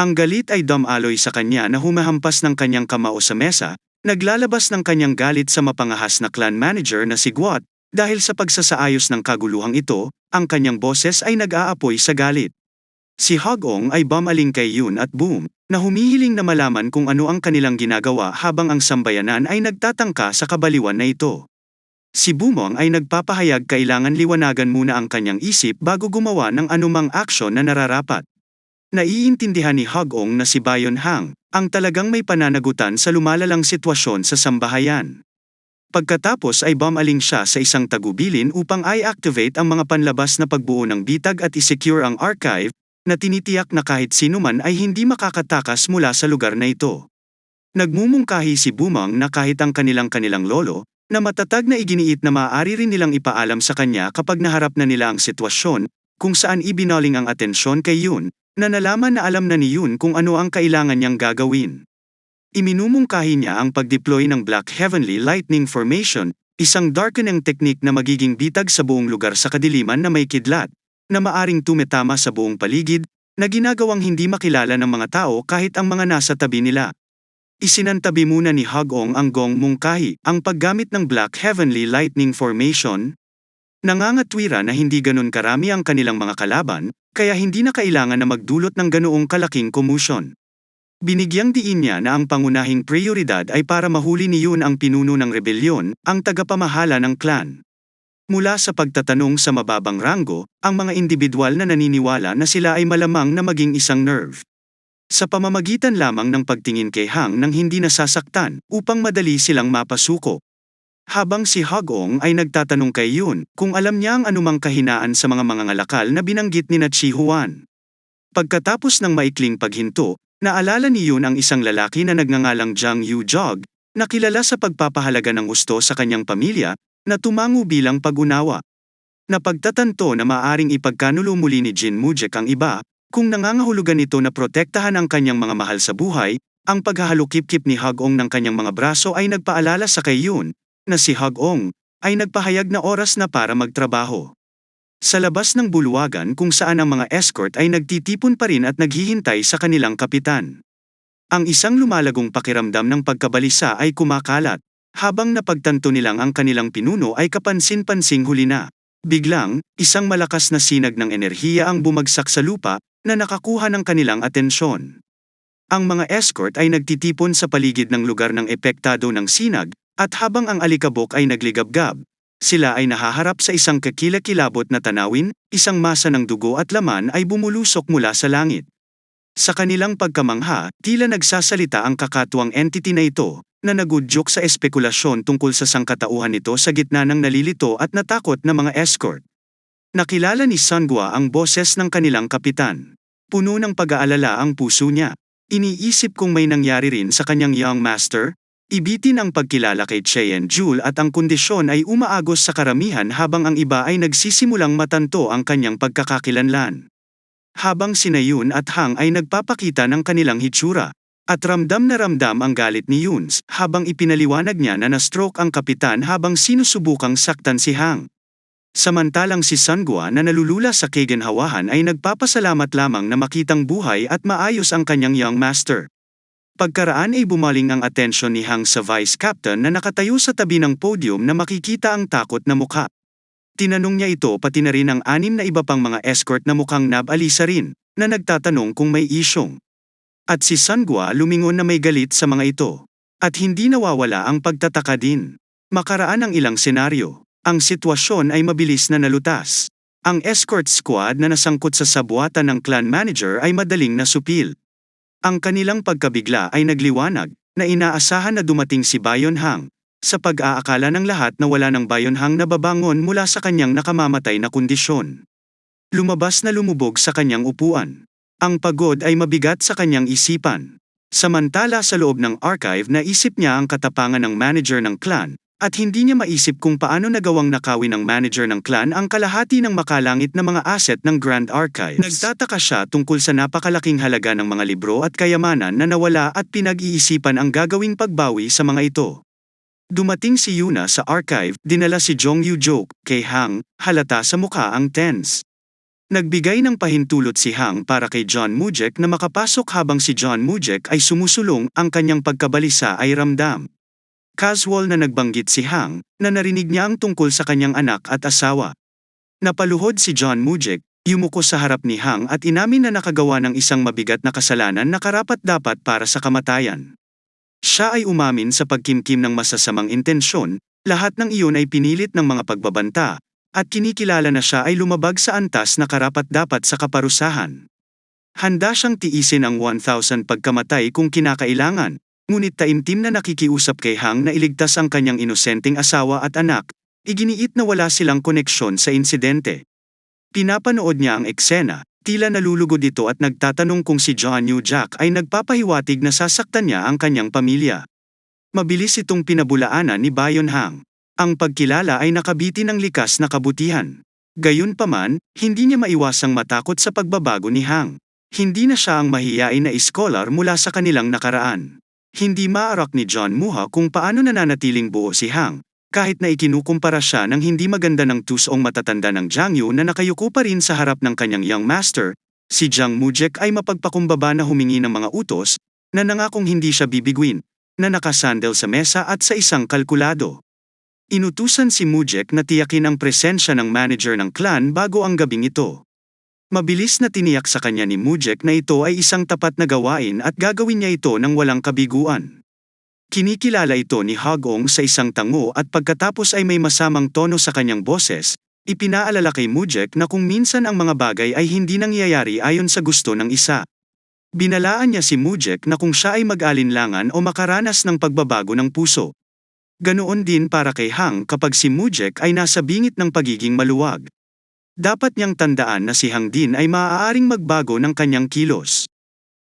Ang galit ay dumaloy sa kanya na humahampas ng kanyang kamao sa mesa, naglalabas ng kanyang galit sa mapangahas na clan manager na si Guat, dahil sa pagsasaayos ng kaguluhang ito, ang kanyang boses ay nag-aapoy sa galit. Si Hogong ay bumaling kay Yun at Boom, na humihiling na malaman kung ano ang kanilang ginagawa habang ang sambayanan ay nagtatangka sa kabaliwan na ito. Si Bumong ay nagpapahayag kailangan liwanagan muna ang kanyang isip bago gumawa ng anumang aksyon na nararapat. Naiintindihan ni Hogong na si Bayon Hang, ang talagang may pananagutan sa lumalalang sitwasyon sa sambahayan. Pagkatapos ay bumaling siya sa isang tagubilin upang i-activate ang mga panlabas na pagbuo ng bitag at isecure ang archive, na tinitiyak na kahit sino man ay hindi makakatakas mula sa lugar na ito. Nagmumungkahi si Bumang na kahit ang kanilang kanilang lolo, na matatag na iginiit na maaari rin nilang ipaalam sa kanya kapag naharap na nila ang sitwasyon, kung saan ibinaling ang atensyon kay Yun, na nalaman na alam na ni Yun kung ano ang kailangan niyang gagawin. Iminumungkahi niya ang pag-deploy ng Black Heavenly Lightning Formation, isang darkening technique na magiging bitag sa buong lugar sa kadiliman na may kidlat, na maaring tumetama sa buong paligid, na ginagawang hindi makilala ng mga tao kahit ang mga nasa tabi nila. Isinantabi muna ni Hagong ang gong mungkahi, ang paggamit ng Black Heavenly Lightning Formation, Nangangatwira na hindi ganun karami ang kanilang mga kalaban, kaya hindi na kailangan na magdulot ng ganoong kalaking komusyon. Binigyang diin niya na ang pangunahing prioridad ay para mahuli ni Yun ang pinuno ng rebelyon, ang tagapamahala ng clan. Mula sa pagtatanong sa mababang ranggo, ang mga individual na naniniwala na sila ay malamang na maging isang nerve. Sa pamamagitan lamang ng pagtingin kay Hang nang hindi nasasaktan, upang madali silang mapasuko. Habang si Hagong ay nagtatanong kay Yun kung alam niya ang anumang kahinaan sa mga mga ngalakal na binanggit ni na Chi Huan. Pagkatapos ng maikling paghinto, naalala ni Yun ang isang lalaki na nagngangalang Jiang Yu Jog, na kilala sa pagpapahalaga ng gusto sa kanyang pamilya, na tumango bilang pag-unawa. Napagtatanto na maaring ipagkanulo muli ni Jin Mujek ang iba, kung nangangahulugan ito na protektahan ang kanyang mga mahal sa buhay, ang paghahalukip-kip ni Hagong ng kanyang mga braso ay nagpaalala sa kay Yun, na si Hagong, ay nagpahayag na oras na para magtrabaho. Sa labas ng bulwagan kung saan ang mga escort ay nagtitipon pa rin at naghihintay sa kanilang kapitan. Ang isang lumalagong pakiramdam ng pagkabalisa ay kumakalat, habang napagtanto nilang ang kanilang pinuno ay kapansin-pansing huli na. Biglang, isang malakas na sinag ng enerhiya ang bumagsak sa lupa, na nakakuha ng kanilang atensyon. Ang mga escort ay nagtitipon sa paligid ng lugar ng epektado ng sinag, at habang ang alikabok ay nagligabgab, sila ay nahaharap sa isang kakilakilabot na tanawin, isang masa ng dugo at laman ay bumulusok mula sa langit. Sa kanilang pagkamangha, tila nagsasalita ang kakatuwang entity na ito, na nagudyok sa espekulasyon tungkol sa sangkatauhan nito sa gitna ng nalilito at natakot na mga escort. Nakilala ni Sangwa ang boses ng kanilang kapitan. Puno ng pag-aalala ang puso niya. Iniisip kung may nangyari rin sa kanyang young master, Ibitin ang pagkilala kay Cheyenne Jewel at ang kondisyon ay umaagos sa karamihan habang ang iba ay nagsisimulang matanto ang kanyang pagkakakilanlan. Habang sina Yun at Hang ay nagpapakita ng kanilang hitsura, at ramdam na ramdam ang galit ni Yuns habang ipinaliwanag niya na na-stroke ang kapitan habang sinusubukang saktan si Hang. Samantalang si Sangwa na nalulula sa kaganhawahan ay nagpapasalamat lamang na makitang buhay at maayos ang kanyang young master. Pagkaraan ay bumaling ang atensyon ni Hang sa vice captain na nakatayo sa tabi ng podium na makikita ang takot na mukha. Tinanong niya ito pati na rin ang anim na iba pang mga escort na mukhang nabalisa rin, na nagtatanong kung may isyong. At si Sangwa lumingon na may galit sa mga ito. At hindi nawawala ang pagtataka din. Makaraan ang ilang senaryo. Ang sitwasyon ay mabilis na nalutas. Ang escort squad na nasangkot sa sabwatan ng clan manager ay madaling nasupil. Ang kanilang pagkabigla ay nagliwanag, na inaasahan na dumating si Bayon Hang, sa pag-aakala ng lahat na wala ng Bayon Hang na babangon mula sa kanyang nakamamatay na kondisyon. Lumabas na lumubog sa kanyang upuan. Ang pagod ay mabigat sa kanyang isipan. Samantala sa loob ng archive naisip niya ang katapangan ng manager ng clan, at hindi niya maisip kung paano nagawang nakawin ng manager ng clan ang kalahati ng makalangit na mga asset ng Grand Archives. Nagtataka siya tungkol sa napakalaking halaga ng mga libro at kayamanan na nawala at pinag-iisipan ang gagawing pagbawi sa mga ito. Dumating si Yuna sa archive, dinala si Jong Yu Jok kay Hang, halata sa mukha ang tense. Nagbigay ng pahintulot si Hang para kay John Mujek na makapasok habang si John Mujek ay sumusulong ang kanyang pagkabalisa ay ramdam. Casual na nagbanggit si Hang na narinig niya ang tungkol sa kanyang anak at asawa. Napaluhod si John Mujek, yumuko sa harap ni Hang at inamin na nakagawa ng isang mabigat na kasalanan na karapat-dapat para sa kamatayan. Siya ay umamin sa pagkimkim ng masasamang intensyon, lahat ng iyon ay pinilit ng mga pagbabanta, at kinikilala na siya ay lumabag sa antas na karapat-dapat sa kaparusahan. Handa siyang tiisin ang 1,000 pagkamatay kung kinakailangan, ngunit taimtim na nakikiusap kay Hang na iligtas ang kanyang inosenteng asawa at anak, iginiit na wala silang koneksyon sa insidente. Pinapanood niya ang eksena, tila nalulugod ito at nagtatanong kung si John New Jack ay nagpapahiwatig na sasaktan niya ang kanyang pamilya. Mabilis itong pinabulaanan ni Bayon Hang. Ang pagkilala ay nakabiti ng likas na kabutihan. Gayunpaman, hindi niya maiwasang matakot sa pagbabago ni Hang. Hindi na siya ang mahiyain na iskolar mula sa kanilang nakaraan. Hindi maarak ni John Muha kung paano nananatiling buo si Hang, kahit na ikinukumpara siya ng hindi maganda ng tusong matatanda ng Jiang Yu na nakayuko pa rin sa harap ng kanyang young master, si Jiang Mujek ay mapagpakumbaba na humingi ng mga utos, na nangakong hindi siya bibigwin, na nakasandal sa mesa at sa isang kalkulado. Inutusan si Mujek na tiyakin ang presensya ng manager ng clan bago ang gabing ito. Mabilis na tiniyak sa kanya ni Mujek na ito ay isang tapat na gawain at gagawin niya ito ng walang kabiguan. Kinikilala ito ni Hagong sa isang tango at pagkatapos ay may masamang tono sa kanyang boses, ipinaalala kay Mujek na kung minsan ang mga bagay ay hindi nangyayari ayon sa gusto ng isa. Binalaan niya si Mujek na kung siya ay mag-alinlangan o makaranas ng pagbabago ng puso, Ganoon din para kay Hang kapag si Mujek ay nasa bingit ng pagiging maluwag. Dapat niyang tandaan na si Hang din ay maaaring magbago ng kanyang kilos.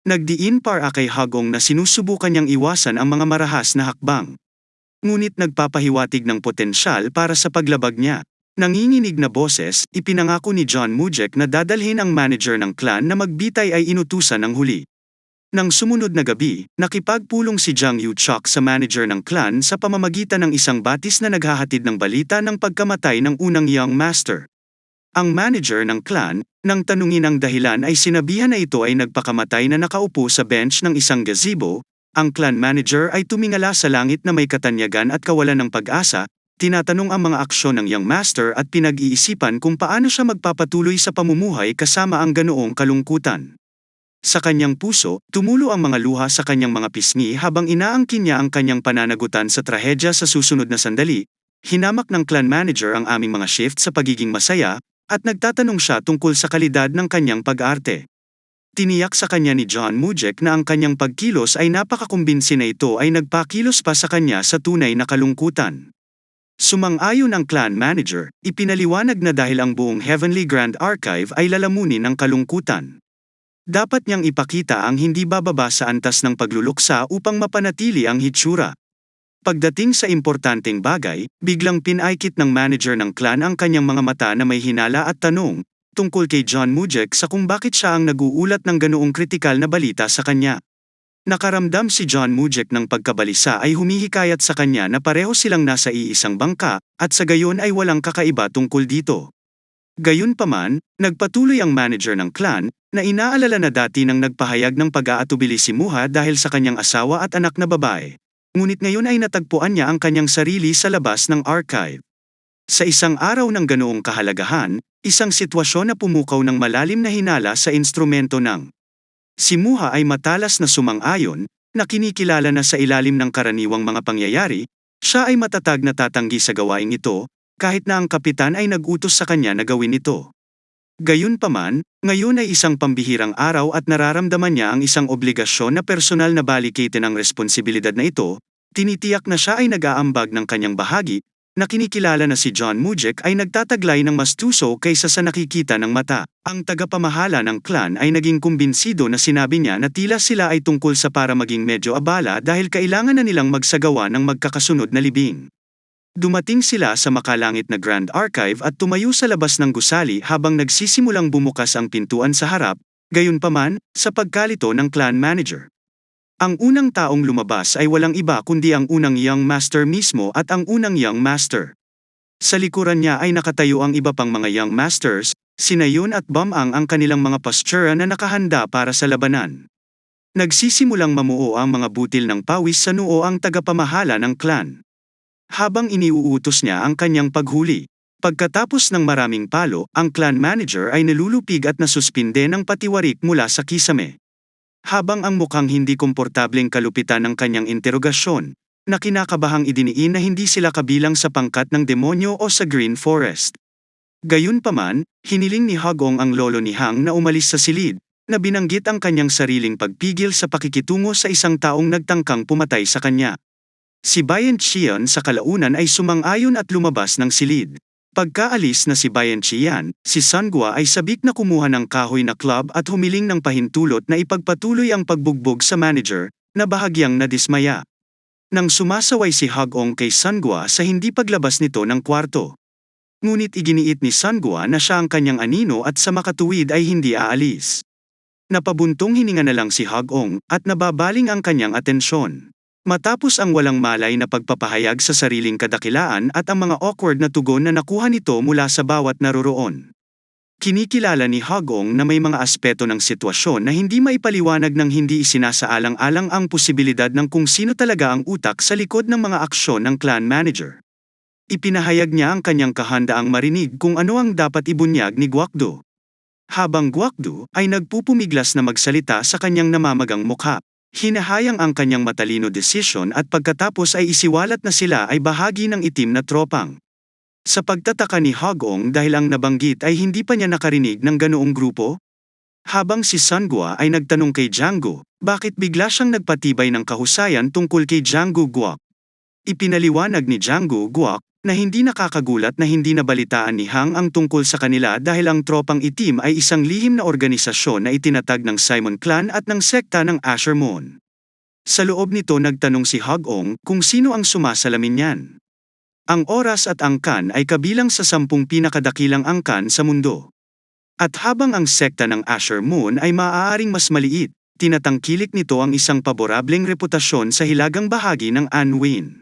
Nagdiin para kay Hagong na sinusubukan niyang iwasan ang mga marahas na hakbang. Ngunit nagpapahiwatig ng potensyal para sa paglabag niya. Nanginginig na boses, ipinangako ni John Mujek na dadalhin ang manager ng clan na magbitay ay inutusan ng huli. Nang sumunod na gabi, nakipagpulong si Jiang Yu-chok sa manager ng clan sa pamamagitan ng isang batis na naghahatid ng balita ng pagkamatay ng unang young master. Ang manager ng clan, nang tanungin ang dahilan ay sinabihan na ito ay nagpakamatay na nakaupo sa bench ng isang gazebo, ang clan manager ay tumingala sa langit na may katanyagan at kawalan ng pag-asa, tinatanong ang mga aksyon ng young master at pinag-iisipan kung paano siya magpapatuloy sa pamumuhay kasama ang ganoong kalungkutan. Sa kanyang puso, tumulo ang mga luha sa kanyang mga pisngi habang inaangkin niya ang kanyang pananagutan sa trahedya sa susunod na sandali. Hinamak ng clan manager ang aming mga shift sa pagiging masaya, at nagtatanong siya tungkol sa kalidad ng kanyang pag-arte. Tiniyak sa kanya ni John Mujek na ang kanyang pagkilos ay napakakumbinsi na ito ay nagpakilos pa sa kanya sa tunay na kalungkutan. Sumang-ayon ang clan manager, ipinaliwanag na dahil ang buong Heavenly Grand Archive ay lalamunin ng kalungkutan. Dapat niyang ipakita ang hindi bababa sa antas ng pagluluksa upang mapanatili ang hitsura. Pagdating sa importanteng bagay, biglang pinaikit ng manager ng clan ang kanyang mga mata na may hinala at tanong, tungkol kay John Mujek sa kung bakit siya ang naguulat ng ganoong kritikal na balita sa kanya. Nakaramdam si John Mujek ng pagkabalisa ay humihikayat sa kanya na pareho silang nasa iisang bangka, at sa gayon ay walang kakaiba tungkol dito. Gayunpaman, nagpatuloy ang manager ng clan, na inaalala na dati nang nagpahayag ng pag-aatubili si Muha dahil sa kanyang asawa at anak na babae. Ngunit ngayon ay natagpuan niya ang kanyang sarili sa labas ng archive. Sa isang araw ng ganoong kahalagahan, isang sitwasyon na pumukaw ng malalim na hinala sa instrumento ng. Si Muha ay matalas na sumang-ayon, na kinikilala na sa ilalim ng karaniwang mga pangyayari, siya ay matatag na tatanggi sa gawaing ito, kahit na ang kapitan ay nag-utos sa kanya na gawin ito. Gayunpaman, ngayon ay isang pambihirang araw at nararamdaman niya ang isang obligasyon na personal na balikitin ang responsibilidad na ito, tinitiyak na siya ay nag-aambag ng kanyang bahagi, na kinikilala na si John Mujek ay nagtataglay ng mas tuso kaysa sa nakikita ng mata. Ang tagapamahala ng clan ay naging kumbinsido na sinabi niya na tila sila ay tungkol sa para maging medyo abala dahil kailangan na nilang magsagawa ng magkakasunod na libing. Dumating sila sa makalangit na Grand Archive at tumayo sa labas ng gusali habang nagsisimulang bumukas ang pintuan sa harap, gayunpaman, sa pagkalito ng clan manager. Ang unang taong lumabas ay walang iba kundi ang unang young master mismo at ang unang young master. Sa likuran niya ay nakatayo ang iba pang mga young masters, Sina Yun at Bamang ang kanilang mga pastura na nakahanda para sa labanan. Nagsisimulang mamuo ang mga butil ng pawis sa noo ang tagapamahala ng clan. Habang iniuutos niya ang kanyang paghuli, pagkatapos ng maraming palo, ang clan manager ay nalulupig at nasuspinde ng patiwarik mula sa kisame. Habang ang mukhang hindi komportableng kalupitan ng kanyang interogasyon, na kinakabahang idiniin na hindi sila kabilang sa pangkat ng demonyo o sa Green Forest. Gayunpaman, hiniling ni Hagong ang lolo ni Hang na umalis sa silid, na binanggit ang kanyang sariling pagpigil sa pakikitungo sa isang taong nagtangkang pumatay sa kanya. Si Bayan Chian sa kalaunan ay sumang-ayon at lumabas ng silid. Pagkaalis na si Bayan Chian, si Sangwa ay sabik na kumuha ng kahoy na club at humiling ng pahintulot na ipagpatuloy ang pagbugbog sa manager, na bahagyang nadismaya. Nang sumasaway si Hagong kay Sangwa sa hindi paglabas nito ng kwarto. Ngunit iginiit ni Sangwa na siya ang kanyang anino at sa makatuwid ay hindi aalis. Napabuntong hininga na lang si Hagong at nababaling ang kanyang atensyon. Matapos ang walang malay na pagpapahayag sa sariling kadakilaan at ang mga awkward na tugon na nakuha nito mula sa bawat naroroon. Kinikilala ni Hagong na may mga aspeto ng sitwasyon na hindi maipaliwanag ng hindi isinasaalang-alang ang posibilidad ng kung sino talaga ang utak sa likod ng mga aksyon ng clan manager. Ipinahayag niya ang kanyang kahandaang marinig kung ano ang dapat ibunyag ni Guakdo. Habang Guakdo ay nagpupumiglas na magsalita sa kanyang namamagang mukha. Hinahayang ang kanyang matalino desisyon at pagkatapos ay isiwalat na sila ay bahagi ng itim na tropang. Sa pagtataka ni Hagong dahil ang nabanggit ay hindi pa niya nakarinig ng ganoong grupo, habang si Sangwa ay nagtanong kay Django, bakit bigla siyang nagpatibay ng kahusayan tungkol kay Django Guak. Ipinaliwanag ni Django Guak na hindi nakakagulat na hindi nabalitaan ni Hang ang tungkol sa kanila dahil ang tropang itim ay isang lihim na organisasyon na itinatag ng Simon Clan at ng sekta ng Asher Moon. Sa loob nito nagtanong si Hagong kung sino ang sumasalamin niyan. Ang oras at angkan ay kabilang sa sampung pinakadakilang angkan sa mundo. At habang ang sekta ng Asher Moon ay maaaring mas maliit, tinatangkilik nito ang isang paborableng reputasyon sa hilagang bahagi ng Anwin.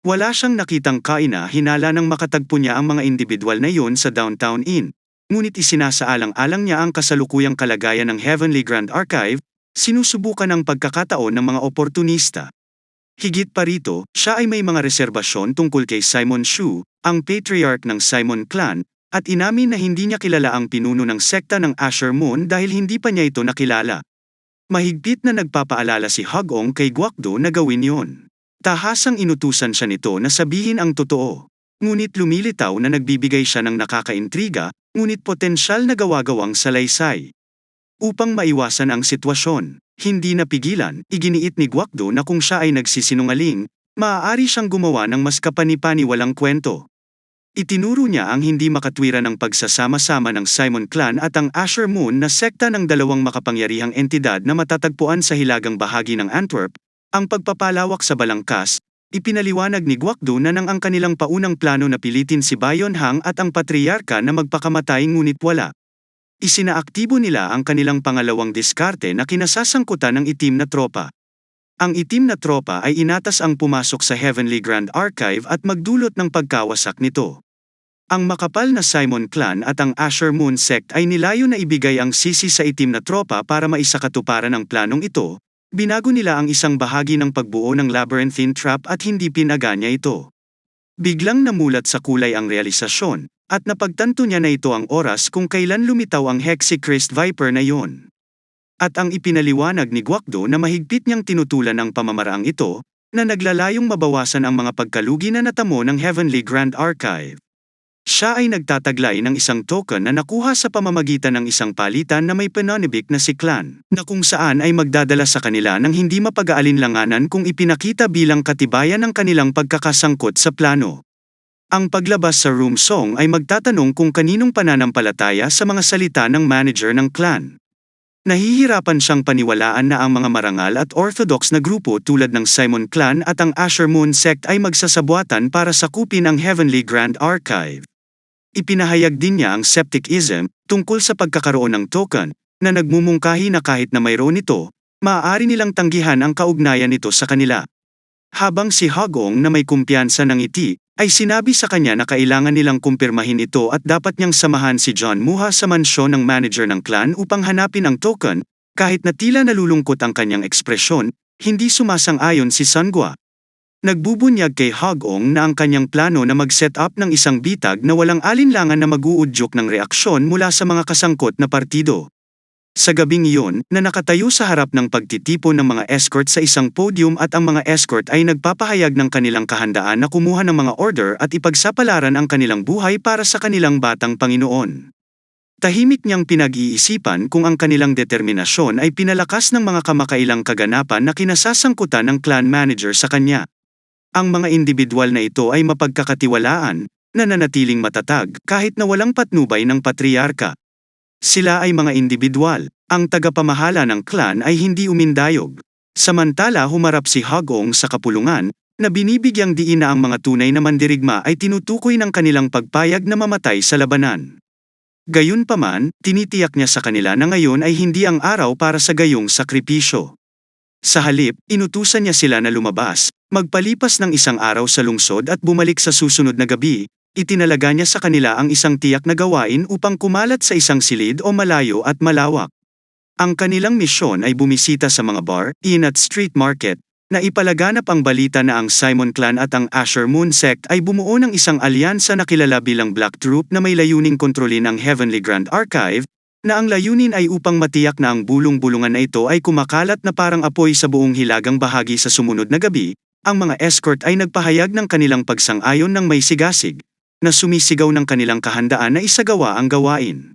Wala siyang nakitang kaina hinala nang makatagpo niya ang mga individual na iyon sa Downtown Inn, ngunit isinasaalang-alang niya ang kasalukuyang kalagayan ng Heavenly Grand Archive, sinusubukan ang pagkakataon ng mga oportunista. Higit pa rito, siya ay may mga reserbasyon tungkol kay Simon Shu, ang patriarch ng Simon Clan, at inamin na hindi niya kilala ang pinuno ng sekta ng Asher Moon dahil hindi pa niya ito nakilala. Mahigpit na nagpapaalala si Hagong kay Guakdo na gawin yon. Tahasang inutusan siya nito na sabihin ang totoo. Ngunit lumilitaw na nagbibigay siya ng nakakaintriga, ngunit potensyal na gawa-gawang salaysay. Upang maiwasan ang sitwasyon, hindi napigilan, iginiit ni Guakdo na kung siya ay nagsisinungaling, maaari siyang gumawa ng mas kapanipaniwalang kwento. Itinuro niya ang hindi makatwiran ng pagsasama-sama ng Simon Clan at ang Asher Moon na sekta ng dalawang makapangyarihang entidad na matatagpuan sa hilagang bahagi ng Antwerp, ang pagpapalawak sa balangkas, ipinaliwanag ni Guakdo na nang ang kanilang paunang plano na pilitin si Bayon Hang at ang patriarka na magpakamatay ngunit wala. Isinaaktibo nila ang kanilang pangalawang diskarte na kinasasangkutan ng itim na tropa. Ang itim na tropa ay inatas ang pumasok sa Heavenly Grand Archive at magdulot ng pagkawasak nito. Ang makapal na Simon Clan at ang Asher Moon Sect ay nilayo na ibigay ang sisi sa itim na tropa para maisakatuparan ang planong ito, binago nila ang isang bahagi ng pagbuo ng labyrinthine trap at hindi pinaganya ito. Biglang namulat sa kulay ang realisasyon, at napagtanto niya na ito ang oras kung kailan lumitaw ang Hexichrist Viper na iyon. At ang ipinaliwanag ni Guakdo na mahigpit niyang tinutulan ang pamamaraang ito, na naglalayong mabawasan ang mga pagkalugi na natamo ng Heavenly Grand Archive. Siya ay nagtataglay ng isang token na nakuha sa pamamagitan ng isang palitan na may panonibik na si Clan, na kung saan ay magdadala sa kanila ng hindi mapag-aalinlanganan kung ipinakita bilang katibayan ng kanilang pagkakasangkot sa plano. Ang paglabas sa room song ay magtatanong kung kaninong pananampalataya sa mga salita ng manager ng clan. Nahihirapan siyang paniwalaan na ang mga marangal at orthodox na grupo tulad ng Simon Clan at ang Asher Moon Sect ay magsasabuatan para sakupin ang Heavenly Grand Archive. Ipinahayag din niya ang skepticism tungkol sa pagkakaroon ng token na nagmumungkahi na kahit na mayroon ito, maaari nilang tanggihan ang kaugnayan nito sa kanila. Habang si Hagong na may kumpiyansa ng iti, ay sinabi sa kanya na kailangan nilang kumpirmahin ito at dapat niyang samahan si John Muha sa mansyon ng manager ng clan upang hanapin ang token, kahit na tila nalulungkot ang kanyang ekspresyon, hindi sumasang-ayon si Sangwa. Nagbubunyag kay Hagong na ang kanyang plano na mag-set up ng isang bitag na walang alinlangan na mag-uudyok ng reaksyon mula sa mga kasangkot na partido. Sa gabing iyon, na nakatayo sa harap ng pagtitipon ng mga escort sa isang podium at ang mga escort ay nagpapahayag ng kanilang kahandaan na kumuha ng mga order at ipagsapalaran ang kanilang buhay para sa kanilang batang Panginoon. Tahimik niyang pinag-iisipan kung ang kanilang determinasyon ay pinalakas ng mga kamakailang kaganapan na kinasasangkutan ng clan manager sa kanya. Ang mga individual na ito ay mapagkakatiwalaan, nananatiling matatag kahit na walang patnubay ng patriarka. Sila ay mga individual, ang tagapamahala ng clan ay hindi umindayog. Samantala humarap si Hagong sa kapulungan, na binibigyang diin na ang mga tunay na mandirigma ay tinutukoy ng kanilang pagpayag na mamatay sa labanan. Gayunpaman, tinitiyak niya sa kanila na ngayon ay hindi ang araw para sa gayong sakripisyo. Sa halip, inutusan niya sila na lumabas, magpalipas ng isang araw sa lungsod at bumalik sa susunod na gabi, itinalaga niya sa kanila ang isang tiyak na gawain upang kumalat sa isang silid o malayo at malawak. Ang kanilang misyon ay bumisita sa mga bar, inn at street market, na ipalaganap ang balita na ang Simon Clan at ang Asher Moon Sect ay bumuo ng isang alyansa na kilala bilang Black Troop na may layuning kontrolin ang Heavenly Grand Archive, na ang layunin ay upang matiyak na ang bulong-bulungan na ito ay kumakalat na parang apoy sa buong hilagang bahagi sa sumunod na gabi, ang mga escort ay nagpahayag ng kanilang pagsang-ayon ng may sigasig, na sumisigaw ng kanilang kahandaan na isagawa ang gawain.